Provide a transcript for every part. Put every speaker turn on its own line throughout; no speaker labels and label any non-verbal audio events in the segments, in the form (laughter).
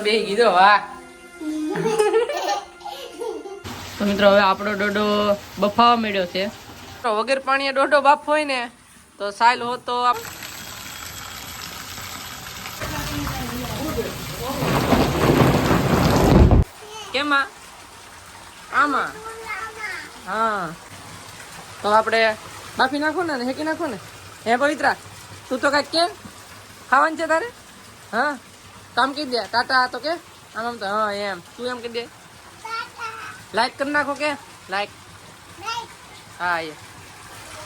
બેહી કીધો હા. (laughs) તો મિત્રો હવે આપણો ડોડો બફાવા મળ્યો છે. તો વગર પાણીએ ડોડો બાફ હોય ને તો સાયલ હો તો કેમાં આમાં? હા. તો આપણે બાફી નાખો ને હેકી નાખો ને. હે પવિત્રા તું તો કાંઈક કેમ? ખાવાનું છે તારે? હા? કામ કહી દે. ટાટા તો કે? આમ આમ તો હા એમ. તું એમ કહી દે. લાઈક કરી નાખો કે? લાઈક હા એ.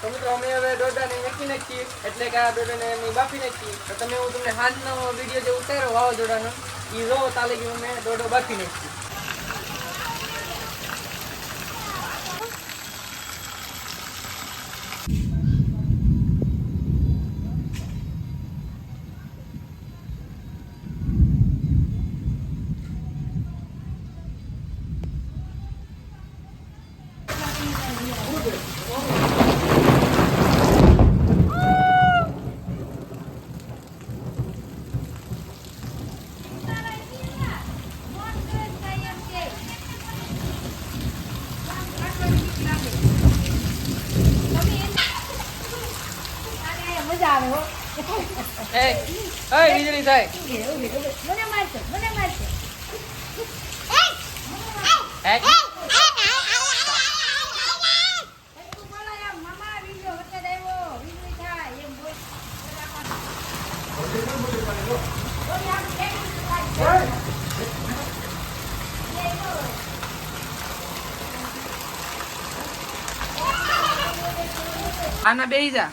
તો મિત્રો અમે હવે દોડાને નાખી નાખીએ એટલે કે આ દોડાને અમે બાફી નાખીએ તો તમે હું તમને હાલનો વીડિયો જે ઉતાર્યો વાવાઝોડાનો એ જો તાલે કે અમે દોડો બાફી નાખીએ
મજા આવે હો
એ એ વીજળી થાય
મને મારશે મને મારશે
હે
તું બોલો એમ મામા વિડિયો વચ્ચે આવ્યો વીજળી થાય એમ બોલ
આના બેહી જા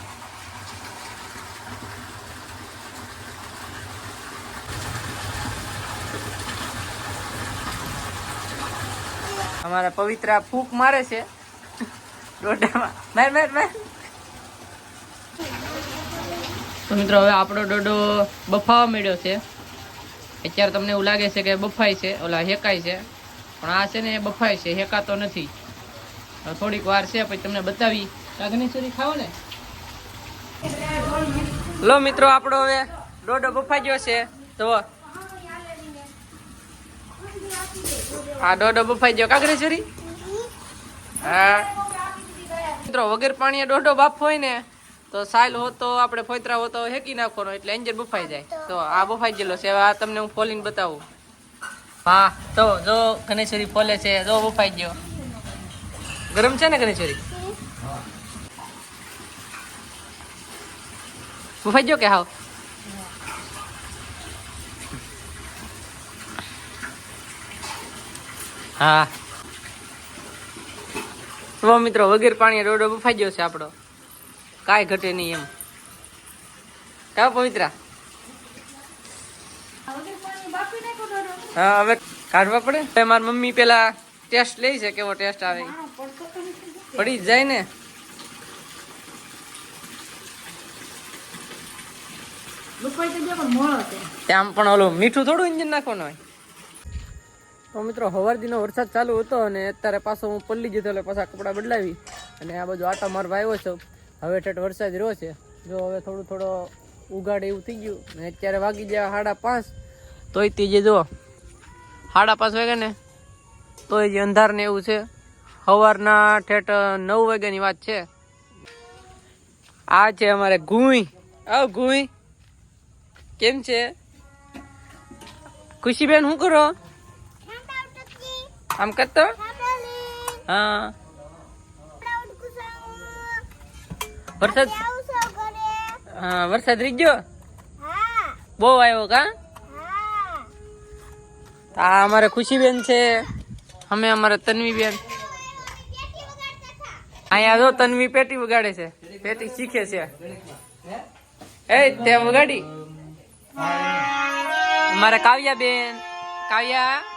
અમારા પવિત્રા ફૂક મારે છે. મિત્રો, હવે આપણો ડોડો બફાવા મળ્યો છે. અત્યારે તમને એવું લાગે છે કે બફાય છે, ઓલા હેકાય છે. પણ આ છે ને એ બફાય છે, હેકાતો નથી. થોડીક વાર છે, પછી તમને બતાવી. કાગનેશ્વરી ખાઓ ને. લો મિત્રો, આપણો હવે ડોડો બફાઈ ગયો છે. તો આ ડોડો બફાઈ ગયો કાગનેશ્વરી હા. મિત્રો વગર પાણીએ દોઢો બાફ હોય ને તો સાયલ હો તો આપણે ફોતરા હો તો હેકી નાખવાનો એટલે એન્જર બફાઈ જાય. તો આ બફાઈ ગયેલો છે આ તમને હું ફોલીને બતાવું. હા તો જો ગણેશ્વરી ફોલે છે જો બફાઈ ગયો. ગરમ છે ને ગણેશ્વરી બફાઈ ગયો કે હાવ? હા. તો મિત્રો વગેરે પાણી રોડો બફાઈ ગયો છે આપણો. કાંઈ ઘટે નહીં એમ. કા પવિત્રા? હા હવે કાઢવા પડે? મારી મમ્મી પેલા ટેસ્ટ લે છે કેવો ટેસ્ટ આવે પડી જાય ને. ત્યાં પણ ઓલું મીઠું થોડું ઇન્જિન નાખવાનું હોય. તો મિત્રો, હવારદીનો વરસાદ ચાલુ હતો અને અત્યારે પાછો હું પલ્લી જતો એટલે પાછા કપડાં બદલાવી અને આ બાજુ આટા મારવા આવ્યો છું. હવે ઠેઠ વરસાદ રહ્યો છે. જો હવે થોડું થોડો ઉગાડે એવું થઈ ગયું ને અત્યારે વાગી ગયા સાડા પાંચ. તોય તે જે જો સાડા પાંચ વાગે ને, તોય જે અંધાર ને એવું છે. સવારના ઠેઠ નવ વાગ્યાની વાત છે. આ છે અમારે ગુઈ. આવ ગુઈ. કેમ છે? ખુશીબેન, શું કરો? આમ કરતો? હા. વરસાદ? હા વરસાદ ગયો? બહુ આવ્યો કા? આ અમારે ખુશીબેન છે. અમે અમારે તન્વીબેન. અહીંયા જો તન્વી પેટી વગાડે છે. પેટી શીખે છે. એ તે વગાડી. અમારે કાવ્યા બેન કાવ્યા?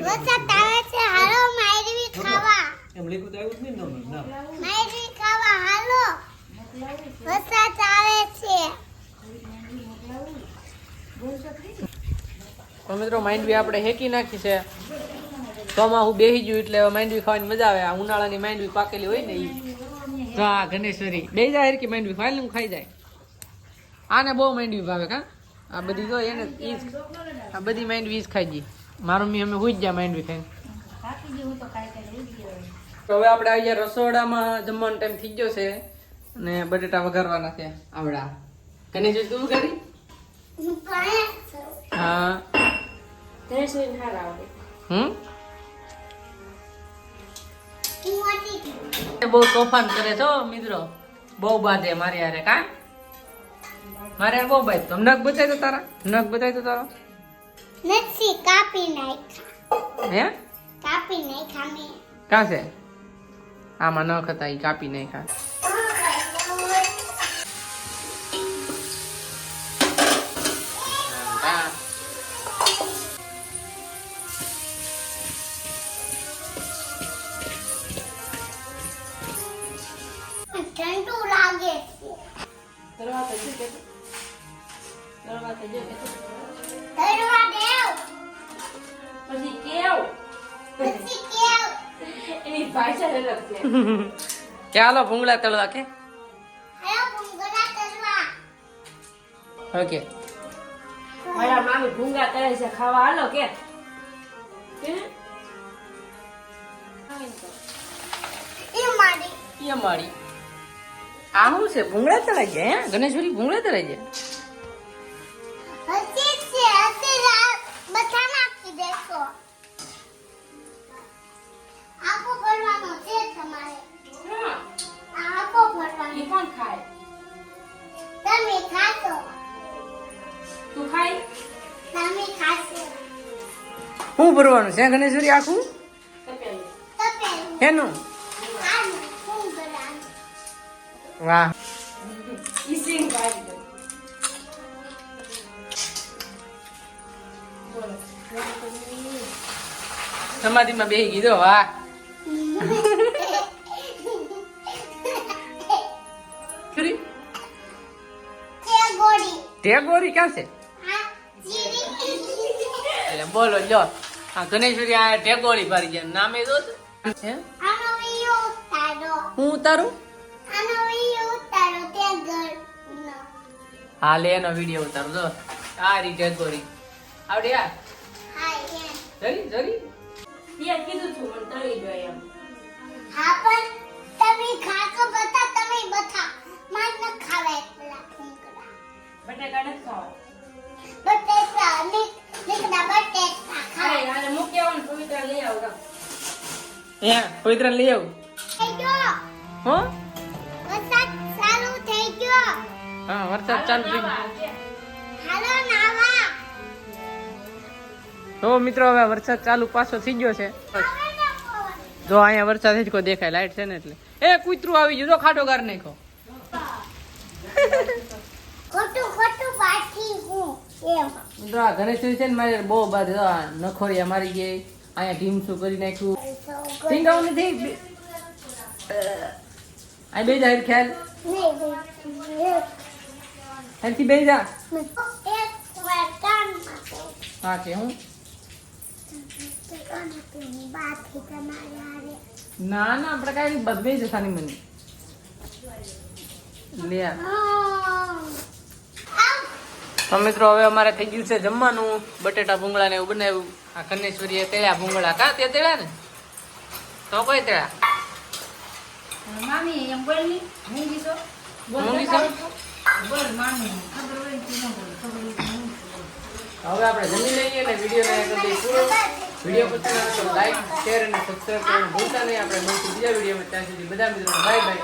વરસાદ આવે છે હાલો માયરવી ખાવા. માયરવી ખાવા હાલો. વરસાદ આવે છે.
તો મિત્રો માંડવી આપણે હેકી નાખી છે. ચોમાસું બેસી ગયું એટલે માંડવી ખાવાની મજા આવે. આ ઉનાળાની માંડવી પાકેલી હોય ને ઈ. તો આ ગણેશ્વરી બે જાય કે માંડવી ફાઇલ ખાઈ જાય. આને બહુ માંડવી ભાવે કા? આ બધી જો એને ઈ આ બધી માંડવી જ ખાઈ ગઈ. મારું મમ્મી અમે હુઈ જ ગયા માંડવી
ગઈ હવે.
આપણે આવી ગયા રસોડામાં, જમવાનો ટાઈમ થઈ ગયો છે અને બટેટા વઘારવાના છે આવડા. ગણેશ તું કરી
હા.
હમ? બહુ તોફાન કરે છો મિત્રો. બહુ બાધે મારે યારે કા? મારે બહુ બાંધ. તો નખ બતાય તો તારા. નખ બતાવી તો તારો.
નથી કાપી નાખ્યા
હે
કાપી નાખ્યા મેં
કાં છે આમાં નખ હતા એ કાપી નાખ્યા
ઠંડુ લાગે છે (laughs)
ચાલો ભૂંગળા તળવા કે? ઓકે.
મારા. મામી ભૂંગા તળે છે ખાવા હાલો કે
આ શું છે? ભૂંગળા તળાઈ જાય ગણેશ્વરી ભૂંગળા તળાઈ ગયા શું ભરવાનું છે ગણેશ્વરી આખું? એનું? વાહ. સમાધિમાં બેહી કીધો વાહ. ટેગોરી ક્યાં છે? એટલે બોલો જો આ ગણેશ્વરી આ ટેગોરી ભરી જાય નામે જો તો. હે?
આનો વિડિયો ઉતારો.
હું ઉતારું?
આનો વિડિયો ઉતારો તે ઘરનો
હા લે એનો વીડિયો ઉતારું. જો આ રી ટેગોરી આવડે આ? જરી જરી.
ત્યાં કીધું છું મને તળી દો એમ.
હા પણ તમે તમે
હે પવિત્ર લઈ આવું. હો?
વરસાદ ચાલુ થઈ ગયો.
હા વરસાદ ચાલુ થઈ ગયો.
હાલો નાવા.
તો મિત્રો હવે વરસાદ ચાલુ પાછો થઈ ગયો છે. જો અહીંયા વરસાદ કોઈ દેખાય લાઈટ છે ને એટલે. એ કૂતરું આવી ગયું. જો ખાટો ગાર નાખો
ખોટું ખોટું પાછી હું
મિત્રો આ ગણેશજી છે ને મારે બહુ બાદ નખોરિયા મારી ગઈ. અહીંયા ઢીમસું કરી નાખ્યું. ટીંગાવું નથી આ બે જા ખ્યાલ અહીંથી બે જા હા કે હું ના ના આપણે કાંઈ બસ બે જતા નહીં મને લે. તો મિત્રો હવે અમારે થઈ ગયું છે જમવાનું. બટેટા ભૂંગળા ને એવું બનાવ્યું. આ કન્નેશ્વરીએ તેળ્યા ભૂંગળા. કા તે તેળ્યા ને? તો કોઈ
અને મામી એમ બોલી મૂંગી છો
મૂંગી છો?
બોલ મામી ખબર હોય ન બોલ.
હવે આપણે જમી લઈએ ને વીડિયો ને કરી પૂરો. વીડિયો પસંદ આવે તો લાઈક શેર અને સબસ્ક્રાઈબ કરવાનું ભૂલતા નહીં. આપણે મળશું બીજા વિડીયોમાં ત્યાં સુધી બધા મિત્રો બાય બાય